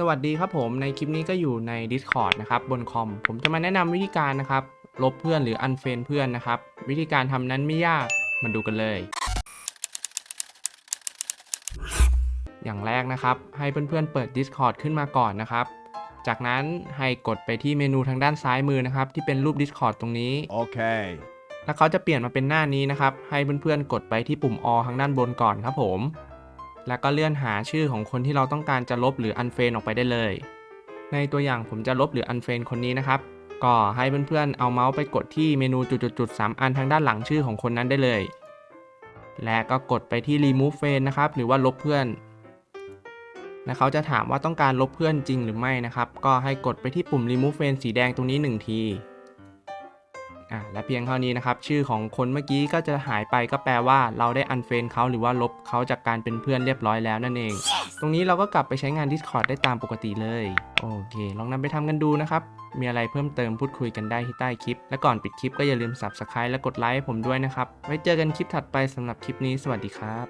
สวัสดีครับผมในคลิปนี้ก็อยู่ใน Discord นะครับบนคอม ผมจะมาแนะนำวิธีการนะครับ ลบเพื่อนหรืออันเฟนเพื่อนนะครับ วิธีการทำนั้นไม่ยากมาดูกันเลย อย่างแรกนะครับ ให้เพื่อนๆเปิด Discord ขึ้นมาก่อนนะครับ จากนั้นให้กดไปที่เมนูทางด้านซ้ายมือนะครับ ที่เป็นรูป Discord ตรงนี้ Okay. แล้วเขาจะเปลี่ยนมาเป็นหน้านี้นะครับ ให้เพื่อนๆกดไปที่ปุ่ม all ทางด้านบนก่อนครับผม แล้วก็เลื่อนหาชื่อของคนที่เราต้องการจะลบหรืออันเฟนออกไปได้เลย ในตัวอย่างผมจะลบหรืออันเฟนคนนี้นะครับ ก็ให้เพื่อนๆเอาเมาส์ไปกดที่เมนูจุดๆๆ3อันทางด้านหลังชื่อของคนนั้นได้เลย และก็กดไปที่ remove friend นะครับ หรือว่าลบเพื่อนและเขาจะถามว่าต้องการลบเพื่อนจริงหรือไม่นะครับ ก็ให้กดไปที่ปุ่ม remove friend สีแดงตรงนี้ 1 ที อะและเพียงเท่านี้นะครับ ชื่อของคนเมื่อกี้ก็จะหายไปก็แปลว่าเราได้อันเฟนเขาหรือว่าลบเขาจากการเป็นเพื่อนเรียบร้อยแล้วนั่นเอง ตรงนี้เราก็กลับไปใช้งาน Discord ได้ตามปกติเลย โอเค ลองนำไปทำกันดูนะครับ มีอะไรเพิ่มเติมพูดคุยกันได้ที่ใต้คลิป และก่อนปิดคลิปก็อย่าลืม Subscribe และกดไลค์ให้ผมด้วยนะครับ ไว้เจอกันคลิปถัดไปสำหรับคลิปนี้สวัสดีครับ